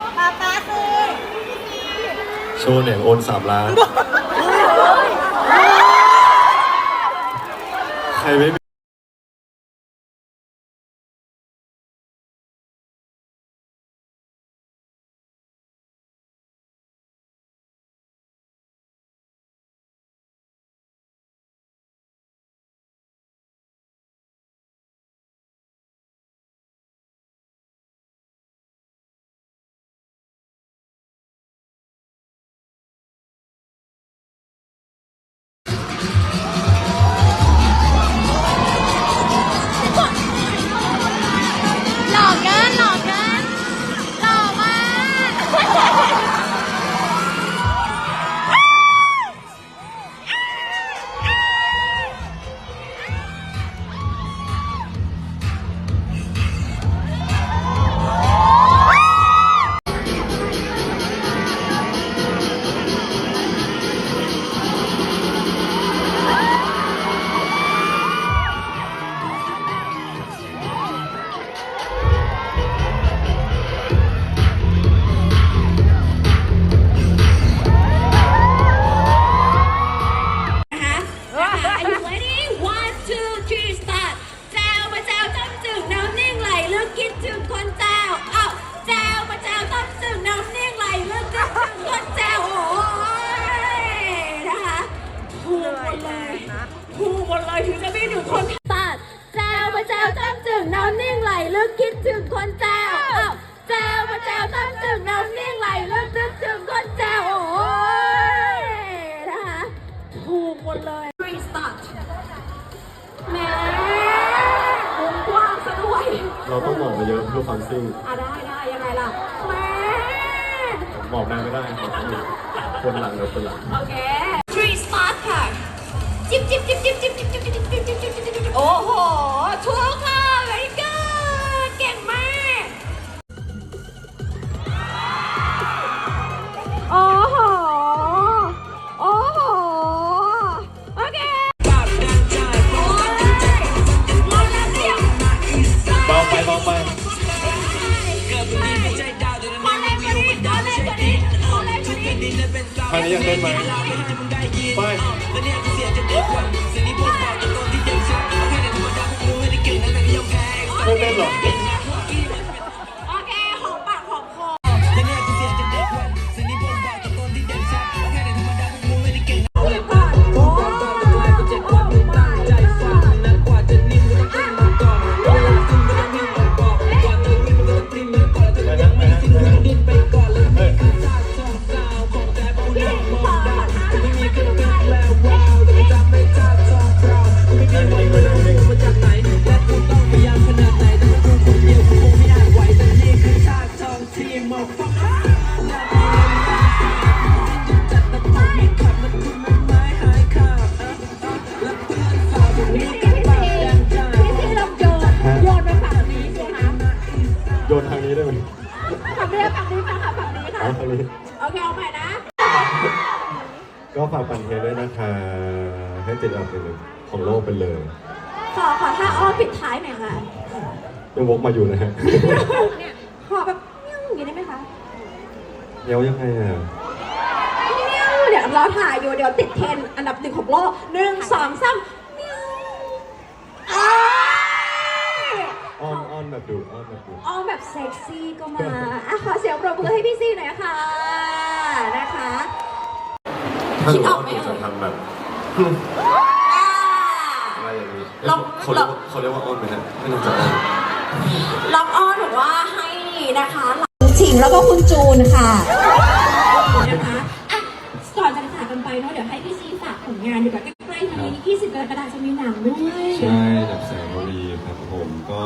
ป๊าป๊าคือโชว์เนี่ยโอนสามล้าน ใครไม่ หนึ่งคนตัดแจวมาแจวต้มจึงน้ำนิ่งไหลลึกคิดถึงคนแจวอ้าวแจวมาแจวต้มจึงน้ำนิ่งไหลลึกนึกถึงคนแจวโอ้ยนะคะถูกหมดเลย restart แหม่วงกว้างซะด้วยเราต้องบอกมาเยอะเพื่อความซิ่งอะได้ได้ยังไงล่ะแหม่บอกได้ไม่ได้บอกต้องมีคนหลังเดี๋ยวคนหลัง โอเค จิ๊บจิ๊บจิ๊บจิ๊บจิ๊บจิ๊บจิ๊บจิ๊บจิ๊บจิ๊บจิ๊บจิ๊บจิ๊บโอ้โหถูกค่ะ very good เก่งมาก โอ้โห โอ้โห โอเคโอ้ยเราจะเสียงเบาไปเบาไป ขอแรงกว่านี้ขอแรงกว่านี้ขอแรงกว่านี้ ทางนี้ยังเต้นไหมไป ไม่เต้นหรอ เทรนด้วยนะคะให้ติดอันดับหนึ่งของโลกไปเลยขอขอท่าอ้อมปิดท้ายหน่อยค่ะ ยังวกมาอยู่นะฮะ ขอแบบเงี้ยวอย่างนี้ได้ไหมคะเดี๋ยวยังไงอะเงี้ยวเดี๋ยวเราถ่ายอยู่เดี๋ยวติดเทรนด์อันดับหนึ่งของโลกหนึ่งสองสามเงี้ยวอ้ายอ้อนอ้อนแบบดูอ้อนแบบดูอ้อมแบบเซ็กซี่ก็มาอะขอเสียงปรบมือให้พี่ซีหน่อยค่ะนะคะ ถ้าคิหดนูออ้ออกนไหมหนูเอ่จะยทำแบบอ่าอะไรอย่างนี้ลองเขาเรียกว่าเขาเรียกว่าอ้อนไหมฮะไม่ต้องจะอ้อน ลองอ้อนบอกว่าให้นะคะ ฉิงแล้วก็คุณจูนค่ะ นะคะ อะก่อนจะจากกันไปเนาะ เดี๋ยวให้พี่ซีฝากผลงานดีกว่าใกล้ๆทีนี้20กรกฎาคมจะมีหนังด้วย ใช่จากแสงระวีครับผมก็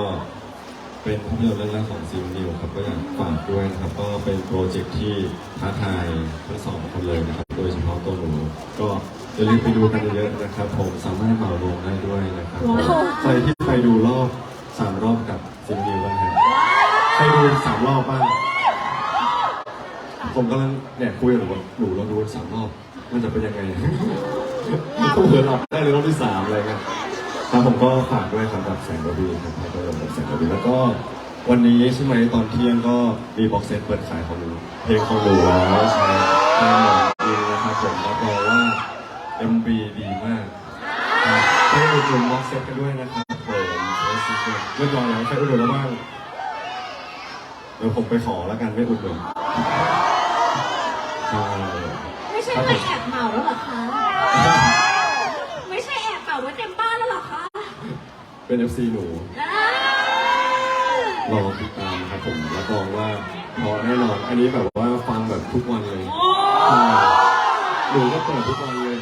เป็นภาพยนตร์เรื่องแรกของซิมนิวครับก็อยากฝากด้วยนะครับก็เป็นโปรเจกต์ที่ท้าทายทั้งสองคนเลยนะครับ โดยเฉพาะตัวหนูก็อย่าลืมไปดูกันเยอะๆนะครับ ผมสามารถเหมาลงได้ด้วยนะครับใครที่ไปดูรอบสามรอบกับซิมนิวบ้างครับใครดูสามรอบบ้างผมกำลังเนี่ยคุยกับหนูว่าหนูเราดูสามรอบมันจะเป็นยังไงต้องเผื่อหลับได้เลยรอบที่สามอะไรเงี้ย ครับผมก็ฝากด้วยครับกับแสงระวีครับภาพยนตร์กับแสงระวีแล้วก็วันนี้ใช่ไหมตอนเที่ยงก็มีบ็อกเซตเปิดขายของดูเพลงของหนูแล้วใช่ใช่หมดจริงนะครับผมรับรองว่า MV ดีมากให้อุดหนุนบ็อกเซตกันด้วยนะครับผมเรียบร้อยแล้วใครอุดหนุนแล้วบ้างเดี๋ยวผมไปขอแล้วกันไม่อุดหนุน เป็น FC หนูอ่ารอติดตามครับผมรับรองว่าพอแน่นอนอันนี้แบบว่าฟังแบบทุกวันเลยใช่หนูก็เปิดทุกวันเลย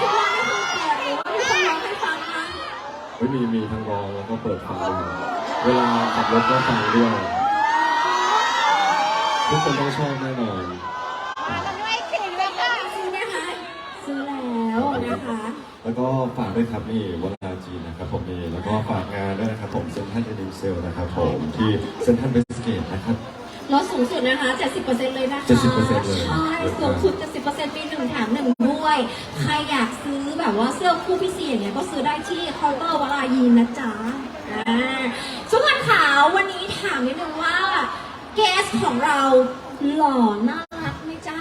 ทุกวันไม่เคยเปิดหรือว่ามีคนร้องให้ฟังนะไม่มีมีทั้งร้องแล้วก็เปิดฟังด้วยเวลาขับรถก็ฟังด้วยทุกคนต้องชอบแน่นอนซื้อไหมคะซื้อแล้วนะคะ แล้วก็ฝากด้วยครับนี่วลา จีนนะครับผมนี่แล้วก็ฝากงานด้วยนะครับผมเซ็นทรัลเอดิเซลนะครับผมที่เซ็นทรัลเวสเกตนะครับ ลดสูงสุดนะคะ 70%เลยนะคะ70%เลย ใช่สูงสุด 70%ปีหนึ่งแถมหนึ่งด้วย ใครอยากซื้อแบบว่าเสื้อคู่พิเศษเนี่ยก็ซื้อได้ที่เคาน์เตอร์วลายีนนะจ๊ะอ่าทุกคนขาววันนี้ถามนิดนึงว่าแกสของเราหล่อน่ารักไหมจ๊ะ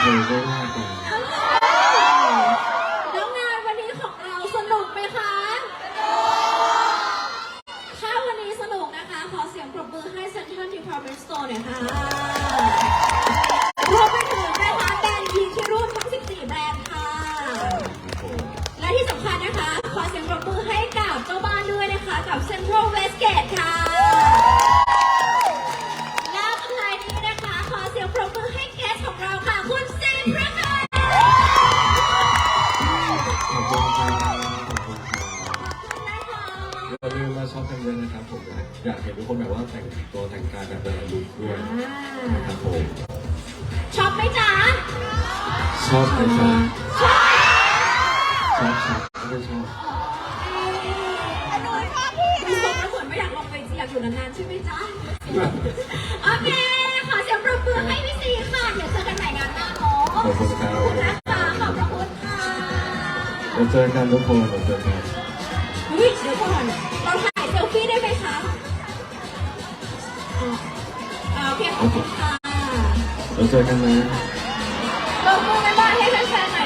เธอก็ว่า ด้วยนะคะกับ Central Westgate ค่ะ แล้วสุดท้ายนี้นะคะขอเสียงปรบมือให้แกสของเราค่ะ คุณซีพระค่ะขอบคุณครับขอบคุณครับนะคะอย่าลืมมาช็อปกันเยอะนะครับผมอยากเห็นทุกคนแบบว่าแต่งตัวแต่งกายแบบแต่ละลุคด้วยนะครับผมชอบไหมจ๊ะชอบไหมครับชอบชอบไม่ได้ชอบ อยากอยู่นานๆใช่ไหมจ๊ะโอเค ขอเสียงปรบมือให้พี่ซีค่ะ เดี๋ยวเจอกันใหม่งานหน้าเนาะขอบคุณครับขอบคุณนะคะขอบพระคุณค่ะเราเจอกันทุกคนเราเจอกันเฮ้ยเดี๋ยวก่อนเราถ่ายเซลฟี่ได้ไหมคะอ๋ออ่าโอเคขอบคุณค่ะเราเจอกันนะ ปรบมือบ๊ายบายให้แฟนๆหน่อยนะคะ